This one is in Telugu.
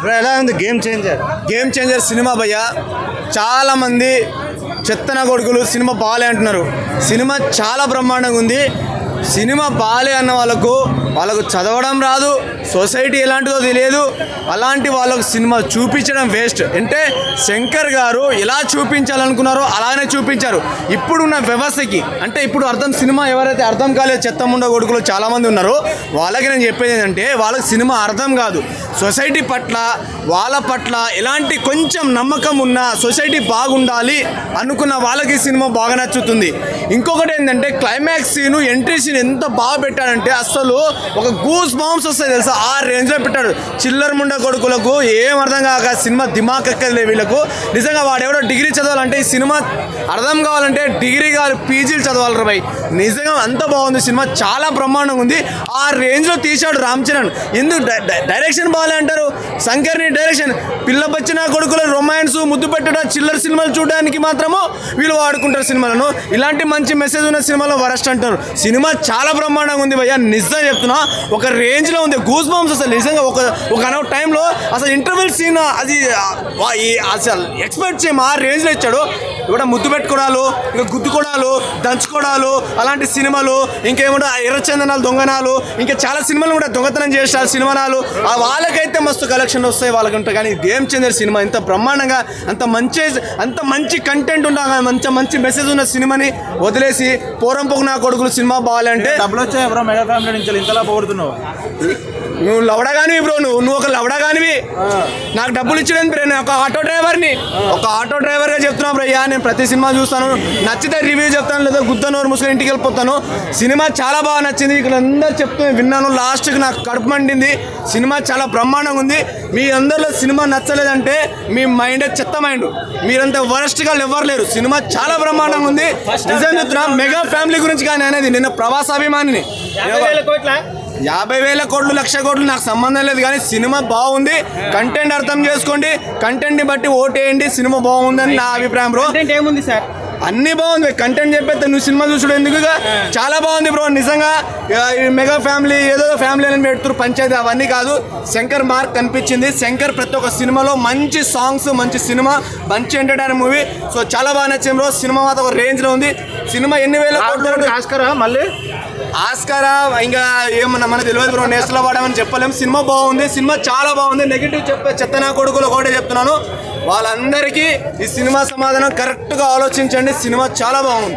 బ్రో ఎలా ఉంది? Game changer game changer cinema భయ్య. చాలామంది చెత్తన కొడుకులు సినిమా బాలే అంటున్నారు. సినిమా చాలా బ్రహ్మాండంగా ఉంది. సినిమా బాలే అన్న వాళ్ళకు వాళ్ళకు చదవడం రాదు సొసైటీ ఎలాంటిదో తెలియదు. అలాంటి వాళ్ళకు సినిమా చూపించడం వేస్ట్. అంటే శంకర్ గారు ఎలా చూపించాలనుకున్నారో అలానే చూపించారు. ఇప్పుడున్న వ్యవస్థకి అంటే ఇప్పుడు అర్థం సినిమా ఎవరైతే అర్థం కాలేదు చెత్తముండ కొడుకులు చాలామంది ఉన్నారో వాళ్ళకి నేను చెప్పేది ఏంటంటే వాళ్ళకి సినిమా అర్థం కాదు. సొసైటీ పట్ల వాళ్ళ పట్ల ఎలాంటి కొంచెం నమ్మకం ఉన్న సొసైటీ బాగుండాలి అనుకున్న వాళ్ళకి సినిమా బాగా నచ్చుతుంది. ఇంకొకటి ఏంటంటే క్లైమాక్స్ సీను ఎంట్రీ సీన్ ఎంత బాగా పెట్టాడంటే అసలు ఒక గూస్ బాంబ్స్ వస్తాయి తెలుసా? ఆ రేంజ్లో పెట్టాడు. చిల్లర ముండ కొడుకులకు ఏం అర్థం కాక సినిమా దిమాక్ ఎక్కలే వీళ్ళకు. నిజంగా వాడెవడో డిగ్రీ చదవాలంటే ఈ సినిమా అర్థం కావాలంటే డిగ్రీ కాదు పీజీలు చదవాలి రా భయ్. నిజంగా అంత బాగుంది సినిమా. చాలా బ్రహ్మాండంగా ఉంది. ఆ రేంజ్లో తీశాడు రామ్ చరణ్. ఎందుకు? డైరెక్షన్ బాగాలే అంటారు. శంకర్ని డైరెక్షన్ పిల్ల బచ్చిన కొడుకుల రొమాన్స్ ముద్దు పెట్టడం చిల్లర సినిమాలు చూడడానికి మాత్రము వీళ్ళు వాడుకుంటారు సినిమాలను. ఇలాంటి మంచి మెసేజ్ ఉన్న సినిమాలో వరస్ట్ అంటారు. సినిమా చాలా బ్రహ్మాండంగా ఉంది భయ్యా. నిజం చెప్తున్నా. ఒక రేంజ్లో ఉంది. గూస్ బాంబ్స్ అసలు నిజంగా ఒక ఒక అనవ టైంలో అసలు ఇంటర్వెల్ సీన్ అది అసలు ఎక్స్పెక్ట్ చేయము ఆ రేంజ్లో ఇచ్చాడు. ఇక్కడ ముద్దు పెట్టుకోవడాలు ఇంకా గుద్దుకోవడాలు దంచుకోవడాలు అలాంటి సినిమాలు ఇంకేమంటే ఎర్రచందనాలు దొంగనాలు ఇంకా చాలా సినిమాలు కూడా దొంగతనం చేస్తారు సినిమాలు ఆ వాళ్ళకైతే మస్తు కలెక్షన్ వస్తాయి వాళ్ళకంటే. కానీ గేమ్ చెందిన సినిమా ఇంత బ్రహ్మాండంగా అంత మంచి అంత మంచి కంటెంట్ ఉన్న మంచి మంచి మెసేజ్ ఉన్న సినిమాని వదిలేసి పోరం నా కొడుకులు సినిమా బాగాలంటే డబ్బులు వచ్చాయి ఎవరో మెగా ఫ్యామిలీ నుంచి ఇంతలా పోగొడుతున్నావు. నువ్వు లవడగానివి బ్రో నువ్వు నువ్వు ఒక లవడగానివి. నాకు డబ్బులు ఇచ్చడానికి బ్రో నేను ఒక ఆటో డ్రైవర్ని. ఒక ఆటో డ్రైవర్గా చెప్తున్నా బ్రో అయ్యా నేను ప్రతి సినిమా చూస్తాను. నచ్చితే రివ్యూ చెప్తాను లేదా గుద్దనూరు ముసుగుని ఇంటికి వెళ్ళిపోతాను. సినిమా చాలా బాగా నచ్చింది. ఇక్కడ అందరు చెప్తూ విన్నాను. లాస్ట్కి నాకు కడుపు మండింది. సినిమా చాలా బ్రహ్మాండంగా ఉంది. మీ అందరిలో సినిమా నచ్చలేదంటే మీ మైండ్ చెత్త మైండ్. మీరంత వరస్ట్గా ఎవరు లేరు. సినిమా చాలా బ్రహ్మాండంగా ఉంది. నిజం చెప్తున్నా మెగా ఫ్యామిలీ గురించి కానీ అనేది నిన్న ప్రవాసాభిమానిని యాభై వేల కోట్లు లక్ష కోట్లు నాకు సంబంధం లేదు కానీ సినిమా బాగుంది. కంటెంట్ అర్థం చేసుకోండి. కంటెంట్ని బట్టి ఓటేయండి. సినిమా బాగుందని నా అభిప్రాయం బ్రో ఏముంది సార్ అన్ని బాగుంది. కంటెంట్ చెప్పేస్తే నువ్వు సినిమా చూసుడు ఎందుకు చాలా బాగుంది బ్రో. నిజంగా మెగా ఫ్యామిలీ ఏదో ఫ్యామిలీ అని పెడుతురు పంచాయతీ అవన్నీ కాదు. శంకర్ మార్క్ కనిపించింది. శంకర్ ప్రతి ఒక్క సినిమాలో మంచి సాంగ్స్ మంచి సినిమా మంచి ఎంటర్టైన్ మూవీ సో చాలా బాగా నచ్చింది బ్రో. సినిమా మాత్రం ఒక రేంజ్లో ఉంది. సినిమా ఎన్ని వేల కోట్లు ఆస్కరా మళ్ళీ? ఆస్కారా ఇంకా ఏమన్నా మనకు తెలియదు బ్రో. నేషనల్ అవార్డు అని చెప్పలేము సినిమా బాగుంది. సినిమా చాలా బాగుంది. నెగిటివ్ చెప్పే చెత్తనా కొడుకులు ఒకటే చెప్తున్నాను. వాళ్ళందరికీ ఈ సినిమా సమాధానం కరెక్ట్గా ఆలోచించండి. సినిమా చాలా బాగుంది.